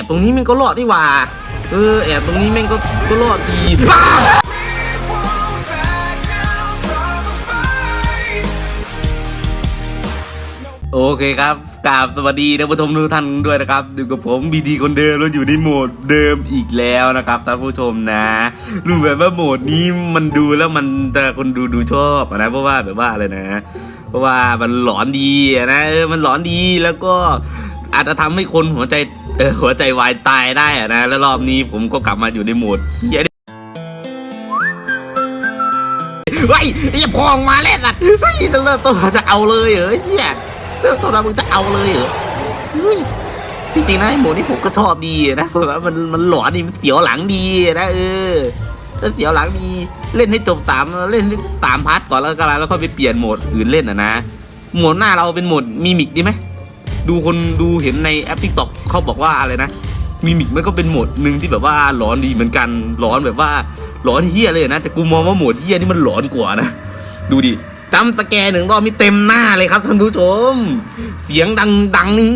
อบตรงนี้แม่งก็รอดนี่หว่า เออแอบตรงนี้แม่งก็ก็รอดดีอ้าโอเคครับกราบสวัสดีท่านผู้ชมทุกท่านด้วยนะครับอยู่กับผมบีดีคนเดิมแล้วอยู่ในโหมดเดิมอีกแล้วนะครับท่านผู้ชมนะรู้แบบว่าโหมดนี้มันดูแล้วมันแต่คนดูดูชอบนะเพราะว่าแบบว่าอะไรนะ เพราะว่ามันหลอนดีนะเออมันหลอนดีแล้วก็ อาจจะทำให้คนหัวใจเออหัวใจวายตายได้อะนะ แล้วรอบนี้ผมก็กลับมาอยู่ในโหมดเหี้ยเฮ้ยไอ้พองมาแล้วสัตว์เฮ้ยเริ่มต้นจะเอาเลยเหรอเฮียเริ่มต้นแล้วมึงจะเอาเลยเหรอเฮ้ยจริงๆนะโหมดนี้ผมก็ชอบดีนะเพราะว่ามันมันหลอนดีมันเสียวหลังดีนะเออถ้าเสียวหลังดีเล่นให้จบสามเล่นสามพาร์ทก่อนแล้วก็แล้วค่อยไปเปลี่ยนโหมดอื่นเล่นอะนะโหมดหน้าเราเป็นโหมดมิมิกดีไหม ดูคนดูเห็นในแอปทิกตอกเขาบอกว่าอะไรนะมิมิกมันก็เป็นโหมดหนึ่งที่แบบว่าหลอนดีเหมือนกันหลอนแบบว่าหลอนเฮี้ยเลยนะ แต่กูมองว่าโหมดเฮี้ยนี่มันหลอนกว่านะ ดูดิจำสแกนหนึ่งรอบมีเต็มหน้าเลยครับท่านผู้ชม เสียงดังดังนี่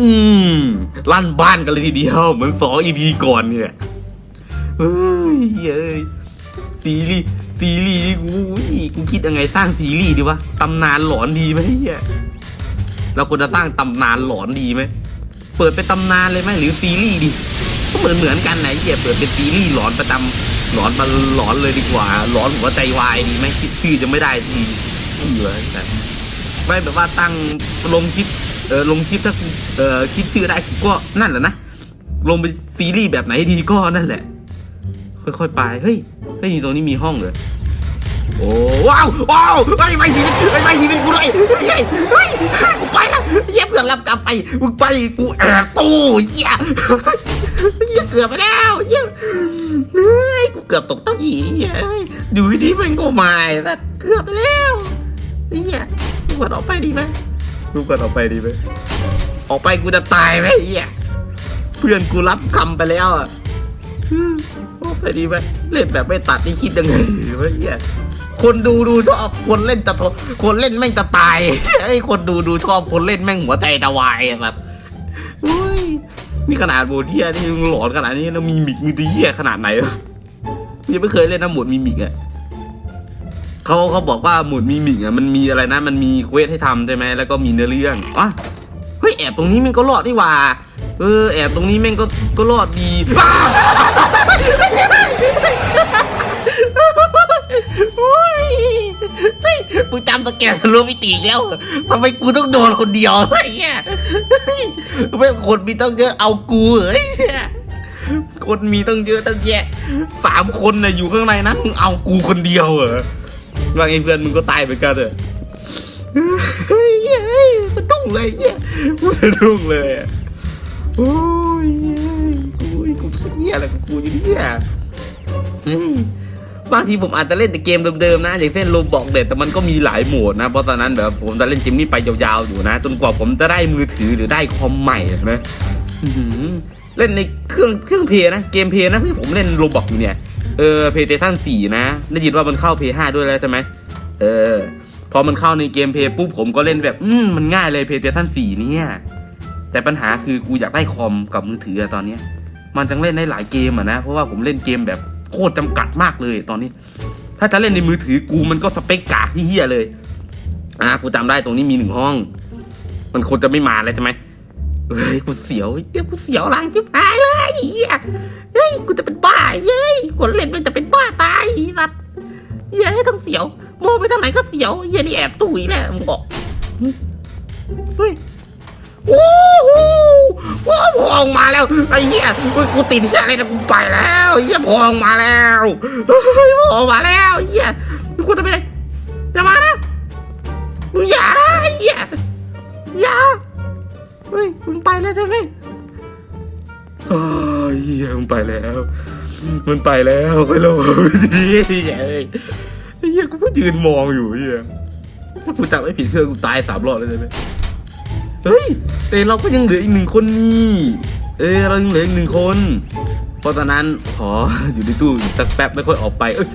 ลั่นบ้านกันเลยทีเดียว เหมือนสองอีพีก่อนเนี่ยเฮ้ยเฮ้ยซีรีส์ซีรีส์กูกูคิดยังไงสร้างซีรีส์ดีวะตำนานหลอนดีไหมเฮีย เราควรจะสร้างตำนานหลอนดีไหมเปิดเป็นตำนานเลยไหมหรือซีรีส์ดีก็เหมือนเหมือนกันนเฮียเปิดเป็นซีรีส์หลอนประจำหลอนมาหลอนเลยดีกว่าหลอนหัวใจวายดีไหมคิดชื่อจะไม่ได้ทีเหลือแต่ไม่แบบว่าตั้งลงคลิปเออลงคลิปถ้าเออคิดชื่อได้ก็นั่นแหละนะลงเป็นซีรีส์แบบไหนดีก็นั่นแหละ ค่อยๆไปเฮ้ยเฮ้ยตรงนี้มีห้องเลย โอ้ว้าวว้าวเฮ้ยไปทีวิตไปไปทีวิตกูด้วยเฮ้ยเฮ้ยกูไปแล้วเหี้ยเพื่อนรับกลับไปมึงไปกูแอบตู้เหี้ยเหี้ยเกือบไปแล้วเหี้ยเฮ้ยกูเกือบตกเต้าหีเหี้ยเอ้ยดูดีมันก็มาแล้วเกือบไปแล้วเหี้ยกูกดออกไปดีไหมกูกดออกไปดีไหมออกไปกูจะตายไหมเหี้ยเพื่อนกูรับคำไปแล้วอะอืมโอ้ไปดีไหมเล่นแบบไม่ตัดนี่คิดยังไงวะเนี่ย คนดูดูชอบคนเล่นจะคนเล่นแม่งจะตายไอ้คนดูดูชอบคนเล่นแม่งหัวใจจะวายแบบอุ้ยนี่ขนาดโบเทียนี่หลอนขนาดนี้แล้วมีมิกมีตีเหี้ยขนาดไหนวะยังไม่เคยเล่นนะหมวดมีมิกอะเขาเขาบอกว่าหมวดมีมิกอะมันมีอะไรนะ มันมีเควสให้ทำใช่ไหมแล้วก็มีเนื้อเรื่องอะเฮ้ยแอบตรงนี้แม่งก็รอดนี่หว่าเออแอบตรงนี้แม่งก็ก็รอดดีอ้า โอ้ยเฮ้ยมึงจำสแกนทะลุมิติอีกแล้วทำไมกูต้องโดนคนเดียวไอ้เหี้ยเฮ้ยไม่คนมีต้องเยอะเอากูเหรอไอ้เหี้ยคนมีต้องเยอะตั้งแยะสามคนน่ะอยู่ข้างในนั้นมึงเอากูคนเดียวเหรอว่าไงเพื่อนมึงก็ตายเหมือนกันเหรอเฮ้ยเฮ้ยสะดุ้งเลยเหี้ยกูสะดุ้งเลยอะโอ้ยกูกูคิดเหี้ยอะไรของกูอยู่เนี่ยเฮ้ย บางทีผมอาจจะเล่นแต่เกมเดิมๆนะอย่างเช่นโลบอกเด็ดแต่มันก็มีหลายโหมดนะ เพราะตอนนั้นแบบผมจะเล่นเกมนี้ไปยาวๆอยู่นะ จนกว่าผมจะได้มือถือหรือได้คอมใหม่นะอื้อหือเล่นในเครื่องเครื่องเพย์นะเกมเพย์นะที่ผมเล่นโลบอกอยู่เนี่ยเออเพย์เตชันสี่นะได้ยินว่ามันเข้าเพย์ห้าด้วยแล้วใช่ไหมเออ พอมันเข้าในเกมเพย์ปุ๊บผมก็เล่นแบบอืมมันง่ายเลยเพย์เตชันสี่เนี่ยแต่ปัญหาคือกูอยากได้คอมกับมือถือตอนเนี้ยมันจังเล่นได้หลายเกมอะนะ เพราะว่าผมเล่นเกมแบบ โคตรจำกัดมากเลยตอนนี้ ถ้าจะเล่นในมือถือกูมันก็สเปคกาที่เฮียเลย อะกูจำได้ตรงนี้มีหนึ่งห้อง มันควรจะไม่มาเลยใช่ไหมเฮ้ยกูเสียวเฮ้ยกูเสียวหลังจิบหายเลยเฮียเฮ้ยกูจะเป็นบ้าเฮ้ยคนเล่นมันจะเป็นบ้าตายแบบเฮ้ยต้งเสียวโมองไปทางไหนก็เสียวเฮียนี่แอบตุ้ยแหละมึงบอกเฮ้ย โอ้โหว้าวพองมาแล้วไอ้เหี้ยกูกูติดเหี้ยอะไรนะกูไปแล้วเหี้ยพองมาแล้วเฮ้ยพองมาแล้วเหี้ยกูจะไปไหนจะมานะมึงอย่านะไอ้เหี้ยอย่าเฮ้ยมึงไปแล้วใช่ไหมโอ้เหี้ยมึงไปแล้ว มันไปแล้วไปแล้วดีเหี้ยเอ้ยไอ้เหี้ยกูก็ยืนมองอยู่เหี้ยถ้ากูจำไม่ผิดเพื่อกูตายสามรอบเลยใช่ไหม เฮ้ย แต่เราก็ยังเหลืออีกหนึ่งคนนี่ เออเรายังเหลืออีกหนึ่งคน เพราะฉะนั้นขออยู่ในตู้สักแป๊บไม่ค่อยออกไป เอ้ย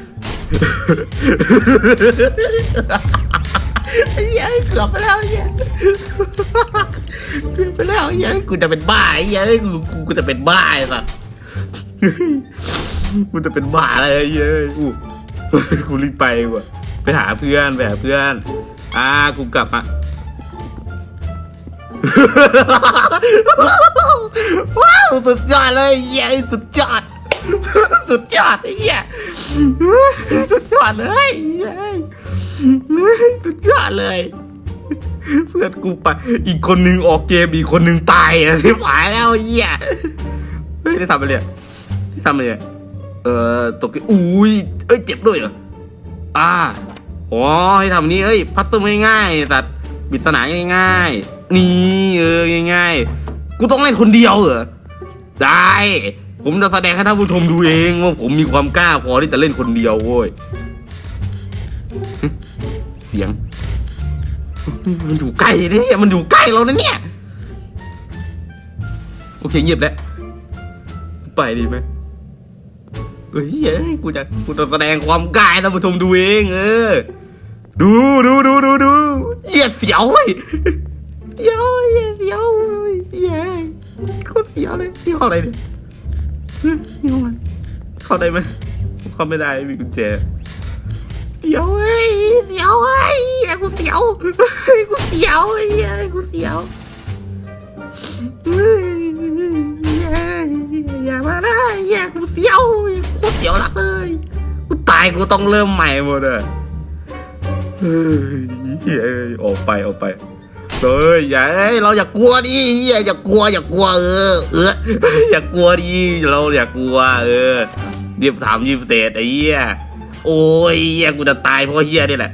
ไอ้เหี้ยเกือบไปแล้วไอ้เหี้ยเกือบไปแล้วไอ้เหี้ยกูจะเป็นบ้าไอ้เหี้ยกูกูจะเป็นบ้าไอ้สัสกูจะเป็นบ้าอะไรไอ้เหี้ยกูกูรีบไปว่ะไปหาเพื่อนไปหาเพื่อน อ่ากูกลับมา ว้าวสุดยอดเลยเหี้สุดยอด สุดยอดไอ้เหี้ยสุดยอดเลยเหี้สุดยอดเลย เพื่อนกูไป อีกคนนึงออกเกมอีกคนนึงตายอะสิหายแล้วเหี้ยเฮ้ยได้ทำอะไรอะได้ทำอะไรอะเออตกอุ้ยเอ้ยเจ็บด้วยเหรออ่าอ๋อให้ทำนี้เอ้ยพัซเซิลง่ายๆแต่ปริศนาง่ายๆ นี่เออง่ายๆกูต้องเล่นคนเดียวเหรอได้ ผมจะแสดงให้ท่านผู้ชมดูเองว่าผมมีความกล้าพอที่จะเล่นคนเดียวโว้ยเสียง มันอยู่ใกล้เนี่ยมันอยู่ใกล้เรานะเนี่ย โอเคเงียบแล้ว ไปดีไหมเฮ้ยเฮ้ยกูจะกูจะแสดงความกล้าให้ท่านผู้ชมดูเอง เออ ดูดูดูดูดูเหยียดเสียวเว้ย เสียวเหยียดเสียวเว้ยเย้โคตรเสียวเลยนี่ห้องอะไรเนี่ยเฮ้ยนี่ห้องอะไรเข้าได้ไหมเข้าไม่ได้มีกุญแจเสียวเอ้ยเสียวเอ้ยไอ้กูเสียวเฮ้กูเสียวไอ้เหี้ยกูเสียวเฮ้ยอย่ามานะแย่กูเสียวกูเสียวหลักเลยกูตายกูต้องเริ่มใหม่หมดเฮ้ยเฮ้ยออกไปออกไป เฮ้ยอย่าเราอย่ากลัวดิอย่ากลัวอย่ากลัวเออเอออย่ากลัวดิเราอย่ากลัว เออเรียบถามยิมเศษไอ้เหี้ยโอ้ยเฮียกูจะตายเพราะเฮียนี่แหละ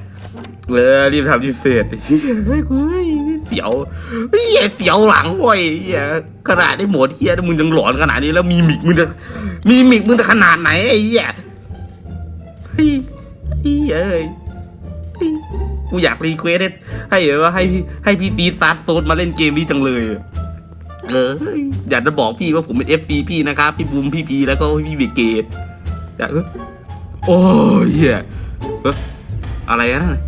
เออรีบทำที่เสร็จเฮียเฮ้ยกูเฮ้ยเสียวเฮียเสียวหลังเว้ยเฮียขนาดได้หมดเฮียมึงยังหลอนขนาดนี้แล้วมีมิกมึงจะมีมิกมึงจะขนาดไหนไอ้เฮียเฮ้ยเฮียเอ้ยเฮ้ย กูอยากรีเควสให้ให้เออว่าให้ให้พี่ซีซาร์ดโซดมาเล่นเกมนี้จังเลยเอออยากจะบอกพี่ว่าผมเป็นเอฟซีพี่นะครับ พี่บูมพี่พีแล้วก็พี่เบเกตอยากออโอ้ยเหี้ยอะไรนะนั่นน่ะ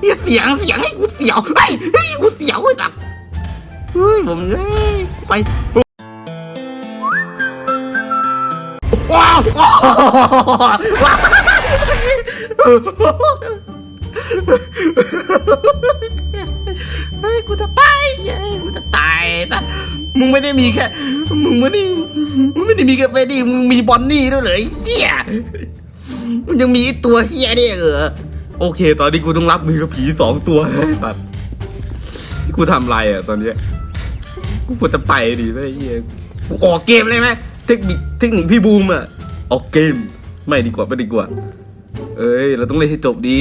เฮียเสียงเสียงให้กูเสียวเฮ้ยเฮ้กูเสียวไอ้ตับเฮ้ยผมเอ้ยไปว้าวว้าว เฮ้ยกูจะตายเฮ้ยกูจะตายนะมึงไม่ได้มีแค่ มึงไม่ได้มึงไม่ได้มีแค่เฟดดี้มึงมีบอนนี่ด้วยเหรอไอ้เหี้ยมันยังมีตัวเฮียเนี่ยเหรอโอเค ตอนนี้กูต้องรับมือกับผีสองตัวเลยแบบกูทำไรอะตอนเนี้ยกูควรจะไปดิไม่เฮียกูออกเกมเลยไหมเทคนิคเทคนิคพี่บูมอะออกเกม ไม่ดีกว่าไม่ดีกว่า เอ้ย เราต้องเล่นให้จบดี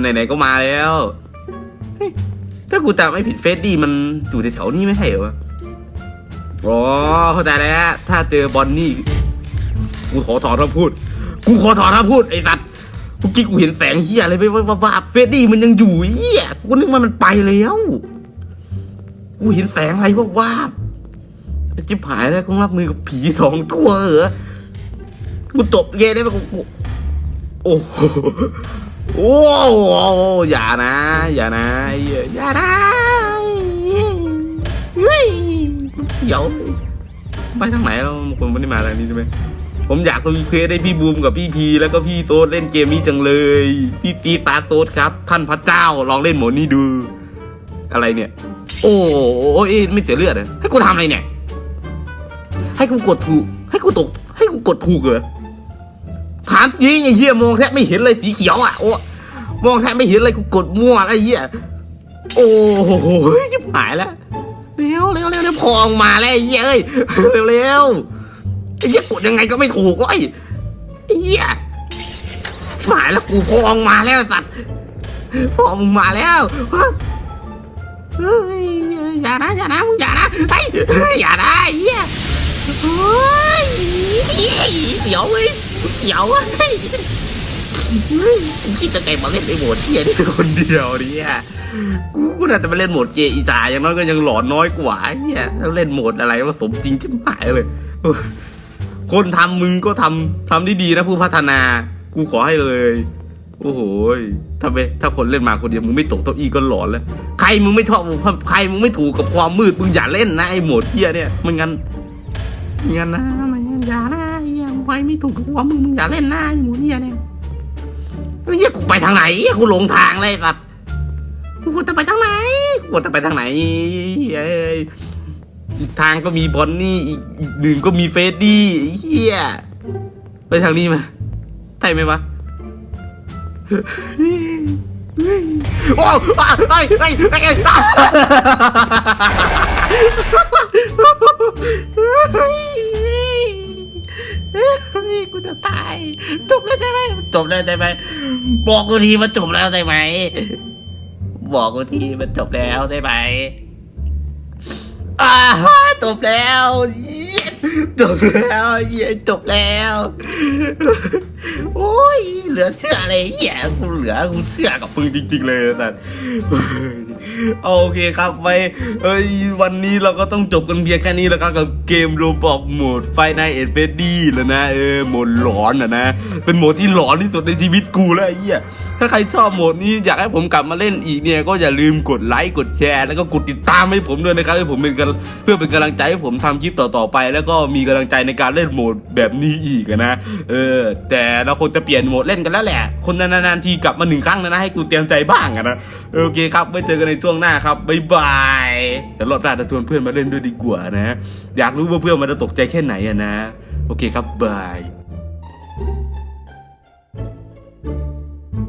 ไหนๆก็มาแล้วเฮ้ยถ้ากูจำไม่ผิดเฟสดี้มันอยู่แถวๆนี้ไม่ใช่เหรอวะอ๋อเข้าใจแล้ว ถ้าเจอบอนนี่ กูขอถอนคำพูด กูขอถอนคำพูดไอ้สัตว์เมื่อกี้กูเห็นแสงเฮียอะไรไปว่าว่าเฟดดี้มันยังอยู่เฮียกูนึกว่ามันไปแล้ว กูเห็นแสงอะไรว่าว่าจิ๊บหายแล้วกูรับมือกับผีสองตัวเหรอ กูตบเกได้ไหมกู โอ้โหโอ้โหอย่านะ อย่านะไอ้เหี้ยอย่านะเฮ้ยเดี๋ยวไปทางไหนเราคนไม่ได้มาทางนี้ใช่ไหมผมอยากรีเควสให้พี่บูมกับพี่พีแล้วก็พี่โซดเล่นเกมนี้จังเลย พี่ตีฟาโซดครับ ท่านพระเจ้าลองเล่นโหมดนี้ดู อะไรเนี่ยโอ้โอ้ยไม่เสียเลือดเลยให้กูทำอะไรเนี่ย ให้กูกดถูก ให้กูตก ให้กูกดถูกเหรอ ถามจริงไอ้เหี้ยมองแทบไม่เห็นเลยสีเขียวอะโอ้มองแทบไม่เห็นเลยกูกดมั่วไอ้เหี้ยโอ้โหจิบหายแล้วเร็วเร็วเร็วเร็วพองมาแล้วไอ้เหี้ยเอ้ยเร็วเร็วไอ้เหี้ยกดยังไงก็ไม่ถูกเว้ไอ้เหี้ยหายแล้วกูพองมาแล้วสัตว์พองมาแล้วอย่านะอย่านะมึงอย่านะไอ้อย่านะไอ้เหี้ยโอ้ยเดี๋ยวเว้ย เดี๋ยวเว้ยเฮ้ยกูคิดจะไงมาเล่นไอ้โหมดเหี้ยนี่คนเดียวเนี่ยกูกูน่าจะไปเล่นโหมดเจอีจาอย่างน้อยก็ยังหลอนน้อยกว่าเหี้ยแล้วเล่นโหมดอะไรว่าสมจริงชิบหายเลย คนทำมึงก็ทำทำได้ดีนะผู้พัฒนา กูขอให้เลย โอ้โหถ้าไปถ้าคนเล่นมาคนเดียวมึงไม่ตกเก้าอี้ก็หลอนแล้ว ใครมึงไม่ชอบใครมึงไม่ถูกกับความมืดมึงอย่าเล่นนะไอ้โหมดเฮียเนี่ยไม่งั้นไม่งั้นนะไม่งั้นอย่านะ ไอ้ไม่ถูกกัวามึงมึงอย่าเล่นหนะไอ้โหมดเฮียเนี่ยไอ้เฮียกูไปทางไหนกูหลงทางเลยแบบกูจะไปทางไหนกูจะไปทางไหนเอ้ยอีกทางก็มีบอนนี่อีกหนึ่งก็มีเฟดดี้เฮียไปทางนี้มาใช่ไหมวะโอ้ไอ้ไอ้ไอ้ไอ้ กูจะตาย จบแล้วใช่ไหมจบแล้วใช่ไหมบอกกูทีมันจบแล้วใช่ไหม บอกกูทีมันจบแล้วใช่ไหมอ่าจบแล้วเย จบแล้วเย้จบแล้ว โอ้ย เหลือเชื่อเลยเหี้ยกูเหลือกูเชื่อกับมึงจริง ๆ เลยแต่โอเคครับไปเอ้ยวันนี้เราก็ต้องจบกันเพียงแค่นี้แล้วครับกับเกมโรบอกโหมดไฟในเอ็ดเฟดดี้แล้วนะเออโหมดหลอนอะนะ เป็นโหมดที่หลอนที่สุดในชีวิตกูแล้วไอ้เหี้ยถ้าใครชอบโหมดนี้อยากให้ผมกลับมาเล่นอีกเนี่ยก็อย่าลืมกดไลค์กดแชร์ แล้วก็กดติดตามให้ผมด้วยนะครับให้ผมเป็นเพื่อเป็นกำลังใจให้ผมทำคลิปต่อๆไปแล้วก็็มีกำลังใจในการเล่นโหมดแบบนี้อีกนะ เออ แต่เราคงจะเปลี่ยนโหมดเล่นกันแล้วแหละ คนนานๆทีกลับมาหนึ่งครั้งนะนะให้กูเตรียมใจบ้างนะโอเคครับไว้เจอกันในช่วงหน้าครับบ๊ายบายเดี๋ยวรอบหน้าจะชวนเพื่อนมาเล่นด้วยดีกว่านะ อยากรู้ว่าเพื่อนมันจะตกใจแค่ไหนอะนะ โอเคครับบาย